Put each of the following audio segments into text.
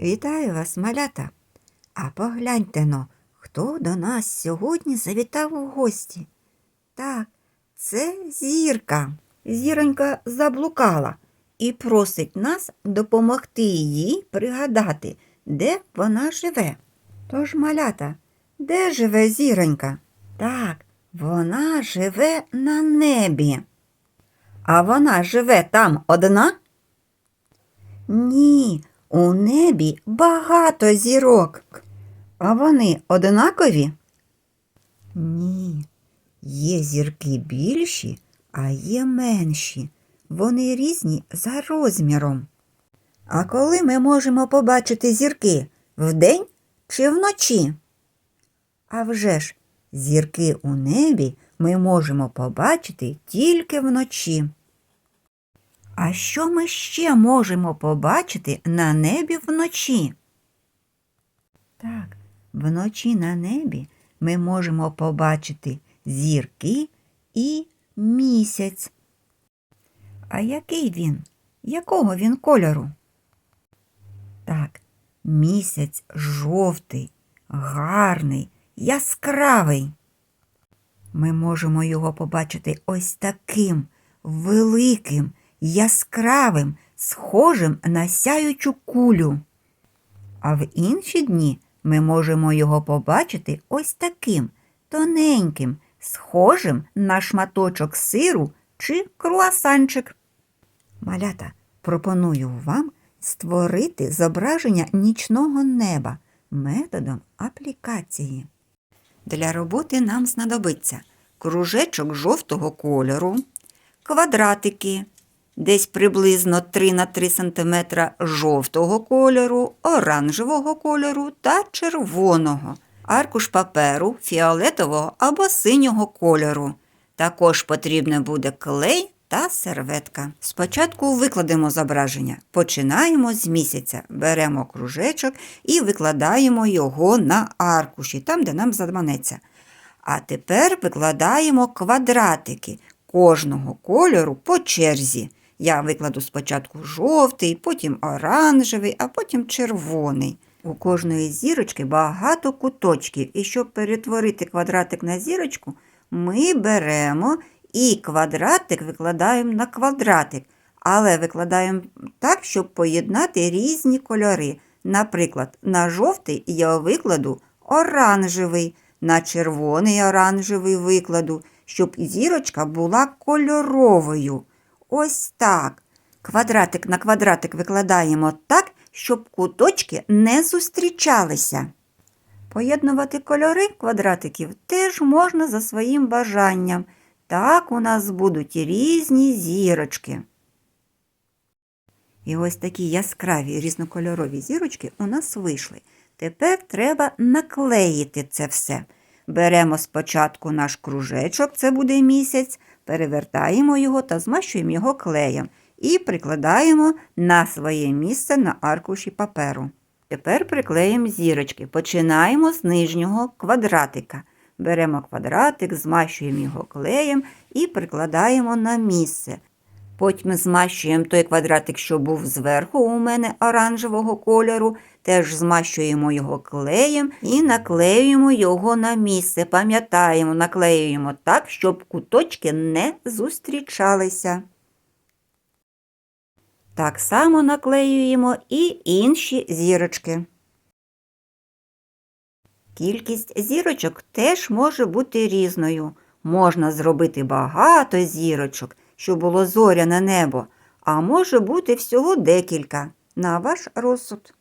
Вітаю вас, малята. А погляньте но, хто до нас сьогодні завітав у гості. Так, це зірка. Зіронька заблукала і просить нас допомогти їй пригадати, де вона живе. Тож, малята, де живе зіронька? Так, вона живе на небі. А вона живе там одна? Ні, у небі багато зірок. А вони однакові? Ні. Є зірки більші, а є менші. Вони різні за розміром. А коли ми можемо побачити зірки вдень чи вночі? А вже ж, зірки у небі ми можемо побачити тільки вночі. А що ми ще можемо побачити на небі вночі? Так, вночі на небі ми можемо побачити зірки і місяць. А який він? Якого він кольору? Так, місяць жовтий, гарний, яскравий. Ми можемо його побачити ось таким великим, яскравим, схожим на сяючу кулю. А в інші дні ми можемо його побачити ось таким тоненьким, схожим на шматочок сиру чи круасанчик. Малята, пропоную вам створити зображення нічного неба методом аплікації. Для роботи нам знадобиться кружечок жовтого кольору, квадратики, десь приблизно 3 на 3 см жовтого кольору, оранжевого кольору та червоного, аркуш паперу фіолетового або синього кольору. Також потрібно буде клей та серветка. Спочатку викладемо зображення. Починаємо з місяця. Беремо кружечок і викладаємо його на аркуші, там, де нам заманеться. А тепер викладаємо квадратики кожного кольору по черзі. Я викладу спочатку жовтий, потім оранжевий, а потім червоний. У кожної зірочки багато куточків, і щоб перетворити квадратик на зірочку, ми беремо і квадратик викладаємо на квадратик, але викладаємо так, щоб поєднати різні кольори. Наприклад, на жовтий я викладу оранжевий, на червоний оранжевий викладу, щоб зірочка була кольоровою. Ось так. Квадратик на квадратик викладаємо так, щоб куточки не зустрічалися. Поєднувати кольори квадратиків теж можна за своїм бажанням. Так у нас будуть різні зірочки. І ось такі яскраві різнокольорові зірочки у нас вийшли. Тепер треба наклеїти це все. Беремо спочатку наш кружечок, це буде місяць, перевертаємо його та змащуємо його клеєм і прикладаємо на своє місце на аркуші паперу. Тепер приклеїмо зірочки. Починаємо з нижнього квадратика. Беремо квадратик, змащуємо його клеєм і прикладаємо на місце. Потім змащуємо той квадратик, що був зверху у мене оранжевого кольору, теж змащуємо його клеєм і наклеюємо його на місце. Пам'ятаємо, наклеюємо так, щоб куточки не зустрічалися. Так само наклеюємо і інші зірочки. Кількість зірочок теж може бути різною. Можна зробити багато зірочок, щоб було зоряне небо, а може бути всього декілька на ваш розсуд.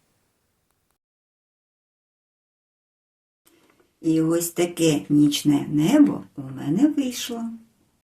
І ось таке нічне небо у мене вийшло.